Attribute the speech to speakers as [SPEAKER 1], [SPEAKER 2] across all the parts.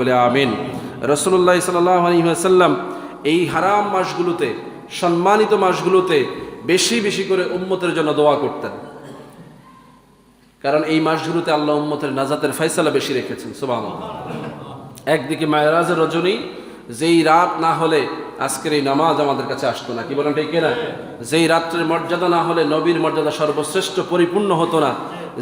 [SPEAKER 1] বলে আমিন। রসুল্লাহ সাল্লাম এই হারাম মাসগুলোতে, সম্মানিত মাসগুলোতে বেশি বেশি করে উম্মতের জন্য দোয়া করতেন। কারণ এই মাসগুলোতে আল্লাহ উম্মতের নাজাতের ফয়সালা বেশি রেখেছেন সুবাহ একদিকে মায়েরাজের রজনী, যেই রাত না হলে আজকের এই নামাজ আমাদের কাছে আসতো না, কি বলেন ঠিক কিনা? যেই রাত্রের মর্যাদা না হলে নবীর মর্যাদা সর্বশ্রেষ্ঠ, পরিপূর্ণ হতো না,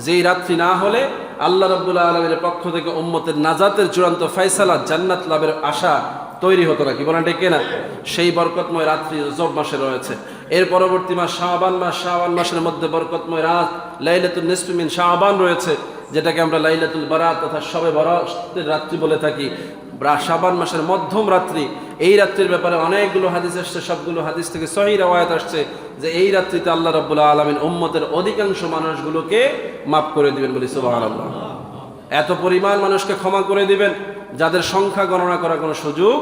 [SPEAKER 1] যেই রাত্রি না হলে আল্লাহ রব্বুল্লাহ আলমের পক্ষ থেকে উম্মতের নাজাতের চূড়ান্ত ফয়সালা জান্নাত লাভের আশা তৈরি হতো না কি বলেন ঠিক না সেই বরকতময় রাত্রি জব মাসে রয়েছে। এর পরবর্তী মাস শাহবান মাস শাহবান মাসের মধ্যে বরকতময় রাত লাইলাতুল নিসমিন শাহবান রয়েছে। যেটাকে আমরা লাইলাতুল বারাত তথা সবে বরাতের রাত্রি বলে থাকি। সাবান মাসের মধ্যম রাত্রি। এই রাত্রির ব্যাপারে অনেকগুলো হাদিস আসছে সবগুলো হাদিস থেকে সহি রাওয়ায়াত আসছে যে এই রাত্রিতে আল্লাহ রব্বুল্লাহ আলমিন উম্মতের অধিকাংশ মানুষগুলোকে মাফ করে দিবেন বলি সুবাহ এত পরিমাণ মানুষকে ক্ষমা করে দিবেন। যাদের সংখ্যা গণনা করার কোনো সুযোগ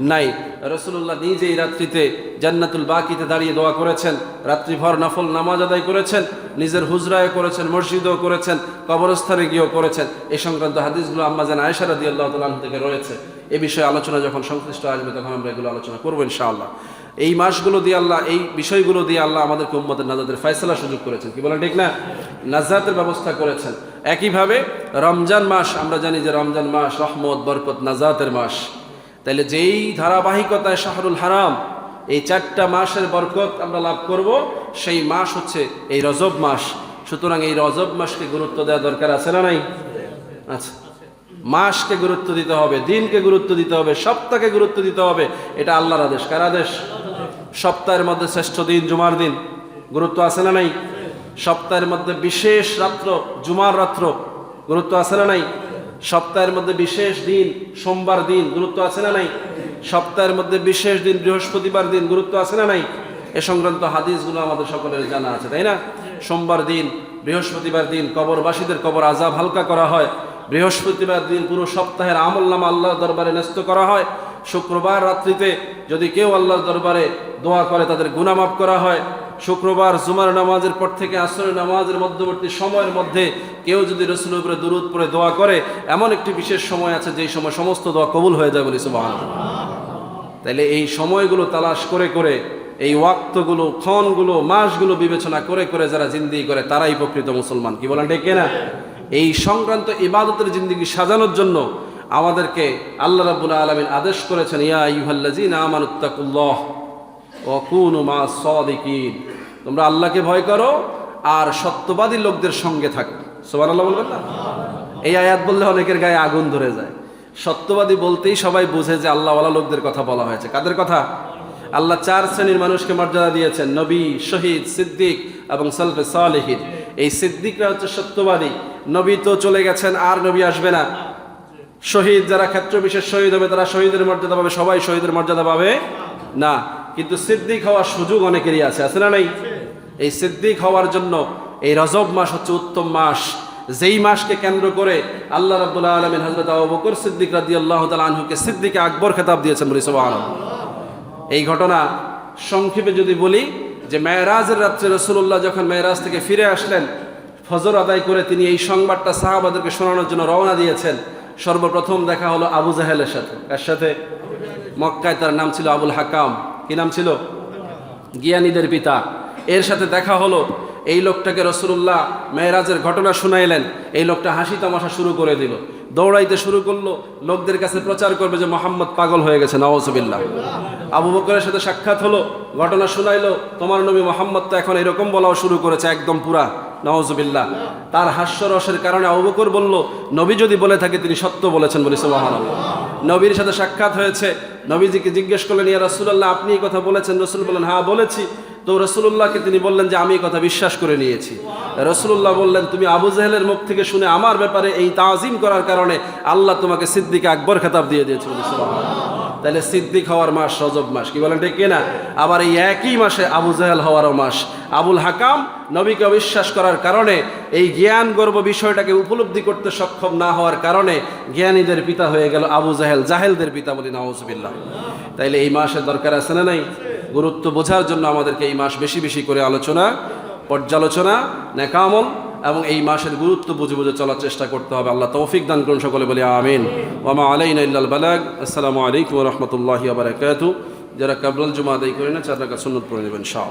[SPEAKER 1] নাই। রসুল্লাহ নিজে এই রাত্রিতে জান্নাতুল বাকিতে দাঁড়িয়ে দোয়া করেছেন, রাত্রিভর নফল নামাজ আদায় করেছেন, নিজের হুজরায় করেছেন, মসজিদও করেছেন, কবরস্থানে গিয়েও করেছেন। এই সংক্রান্ত হাদিসগুলো আম্মা যেন আয়সারা দিয়ে আল্লাহ তালাহ থেকে রয়েছে। এ বিষয়ে আলোচনা যখন সংশ্লিষ্ট আসবে তখন আমরা এগুলো আলোচনা করব ইনশাআল্লাহ। এই মাসগুলো দিয়ে আল্লাহ, এই বিষয়গুলো দিয়ে আল্লাহ আমাদেরকে উম্মতের নাজাদের ফয়সলা সুযোগ করেছেন। কি বলেন ঠিক না? নাজাতের ব্যবস্থা করেছেন। একইভাবে রমজান মাস, আমরা জানি যে রমজান মাস রহমত, বরকত, নাজাতের মাস। তাইলে যেই ধারাবাহিকতায় শাহরুল হারাম এই চারটা মাসের বরকত আমরা লাভ করব, সেই মাস হচ্ছে এই রজব মাস। সুতরাং এই রজব মাসকে গুরুত্ব দেওয়া দরকার আছে না নাই? আচ্ছা। মাসকে গুরুত্ব দিতে হবে, দিনকে গুরুত্ব দিতে হবে, সপ্তাহকে গুরুত্ব দিতে হবে, এটা আল্লাহর আদেশ। কার আদেশ? সপ্তাহের মধ্যে শ্রেষ্ঠ দিন, জুমার দিন। গুরুত্ব আছে না নাই? সপ্তাহের মধ্যে বিশেষ রাত্র, জুমার রাত্র, গুরুত্ব আছে না নাই? সপ্তাহের মধ্যে বিশেষ দিন, সোমবার দিন, গুরুত্ব আছে না নাই? সপ্তাহের মধ্যে বিশেষ দিন, বৃহস্পতিবার দিন, গুরুত্ব আছে না নাই? এ সংক্রান্ত হাদিসগুলো আমাদের সকলের জানা আছে, তাই না? সোমবার দিন, বৃহস্পতিবার দিন, কবরবাসীদের কবর আজাব হালকা করা হয়। বৃহস্পতিবার দিন পুরো সপ্তাহের আমল নামা আল্লাহর দরবারে ন্যস্ত করা হয়। শুক্রবার রাত্রিতে যদি কেউ আল্লাহর দরবারে দোয়া করে, তাদের গুনামাপ করা হয়। শুক্রবার জুমার নামাজের পর থেকে আসরের নামাজের মধ্যবর্তী সময়ের মধ্যে কেউ যদি রসুলের উপরে দুরুদ পরে দোয়া করে, এমন একটি বিশেষ সময় আছে যেই সময় সমস্ত দোয়া কবুল হয়ে যায় বলি সুবাহ তাইলে এই সময়গুলো তালাশ করে করে, এই ওয়াক্তগুলো, ক্ষণগুলো, মাসগুলো বিবেচনা করে করে যারা জিন্দি করে, তারাই প্রকৃত মুসলমান। কি বলেন ঠিক না এই সংক্রান্ত ইবাদতের জিন্দিগি সাজানোর জন্য আমাদেরকে আল্লাহ রাব্বুল আলামিন আদেশ করেছেন, ইয়া আইয়ুহাল্লাযীনা আমানুত্তাকুল্লাহ ওয়া কুনু মা তোমরা আল্লাহকে ভয় করো আর সত্যবাদী লোকদের সঙ্গে থাকো। সুবহানাল্লাহ বলবেন না? এই আয়াত বললে অনেকের গায়ে আগুন ধরে যায়। সত্যবাদী বলতেই সবাই বুঝে যে আল্লাহওয়ালা লোকদের কথা বলা হয়েছে। কাদের কথা? আল্লাহ চার শ্রেণির মানুষকে মর্যাদা দিয়েছেন। নবী, শহীদ, সিদ্দিক এবং সালফে সালেহিন। এই সিদ্দিকরা হচ্ছে সত্যবাদী। নবী তো চলে গেছেন, আর নবী আসবে না। শহীদ যারা ক্ষেত্র বিশেষ শহীদ হবে, তারা শহীদের মর্যাদা পাবে। সবাই শহীদের মর্যাদা পাবে না। কিন্তু সিদ্দিক হওয়ার সুযোগ অনেকেরই আছে আছে না নাই? এই সিদ্দিক হওয়ার জন্য এই রজব মাস হচ্ছে উত্তম মাস। যেই মাসকে কেন্দ্র করে আল্লাহ রাব্বুল আলামিন হযরত আবু বকর সিদ্দিক রাদিয়াল্লাহু তাআলা আনহুকে সিদ্দিকে আকবর খেতাব দিয়েছেন বলি, সুবহানাল্লাহ। এই ঘটনা সংক্ষেপে যদি বলি যে মেয়েরাজের রাত্রে রসুল্লাহ যখন মেয়েরাজ থেকে ফিরে আসলেন, ফজর আদায় করে তিনি এই সংবাদটা সাহাবাদেরকে শোনানোর জন্য রওনা দিয়েছেন। সর্বপ্রথম দেখা হলো আবু জাহেলের সাথে। কার সাথে? মক্কায় তার নাম ছিল আবুল হাকাম। কি নাম ছিল? জ্ঞানীদের পিতা। এর সাথে দেখা হলো, এই লোকটাকে রসুল্লাহ মেয়েরাজের ঘটনা শুনাইলেন। এই লোকটা হাসি তামাশা শুরু করে দিল। দৌড়াইতে শুরু করল, লোকদের কাছে প্রচার করবে যে মোহাম্মদ পাগল হয়ে গেছে নওয়াজবিল্লাহ আবু বকরের সাথে সাক্ষাৎ হলো, ঘটনা শুনাইলো, তোমার নবী মোহাম্মদ তো এখন এরকম বলাও শুরু করেছে একদম পুরা নওয়াজবিল্লাহ তার হাস্যরসের কারণে আবু বকর বলল, নবী যদি বলে থাকে, তিনি সত্য বলেছেন বলি সুবাহান নবীর সাথে সাক্ষাৎ হয়েছে নবীজিকে জিজ্ঞেস করলেন, ইয়া রসুল্লাহ আপনি এই কথা বলেছেন? রসুল বললেন হ্যাঁ বলেছি। তো রসুল্লাহকে তিনি বললেন যে, আমি এই কথা বিশ্বাস করে নিয়েছি। রসুল্লাহ বললেন, তুমি আবু জাহেলের মুখ থেকে শুনে আমার ব্যাপারে এই তাজিম করার কারণে আল্লাহ তোমাকে সিদ্দিকে আকবর খেতাব দিয়ে দিয়েছিল। তাহলে সিদ্দিক হওয়ার মাস রজব মাস, কি বলেন ঠিক কিনা? আবার এই একই মাসে আবু জাহেল হওয়ারও মাস। আবুল হাকাম নবীকে অবিশ্বাস করার কারণে এই জ্ঞান গর্ব বিষয়টাকে উপলব্ধি করতে সক্ষম না হওয়ার কারণে জ্ঞানীদের পিতা হয়ে গেল আবু জাহেল, জাহেলদের পিতা বলি নওয়াজবিল্লাহ তাইলে এই মাসের দরকার আছে না নাই? গুরুত্ব বোঝার জন্য আমাদেরকে এই মাস বেশি বেশি করে আলোচনা, পর্যালোচনা, নেকামল এবং এই মাসের গুরুত্ব বুঝে বুঝে চলার চেষ্টা করতে হবে। আল্লাহ তৌফিক দান করুন সকলে বলি আমিন। ওমা আলাইন ইল্লাল বালাগ আসসালামু আলাইকুম রহমতুল্লাহি আবরাকাতু যারা কাবরুল জুমা আদায় করে না, চার রাখা সুন্নত পড়ে দেবেন শাহ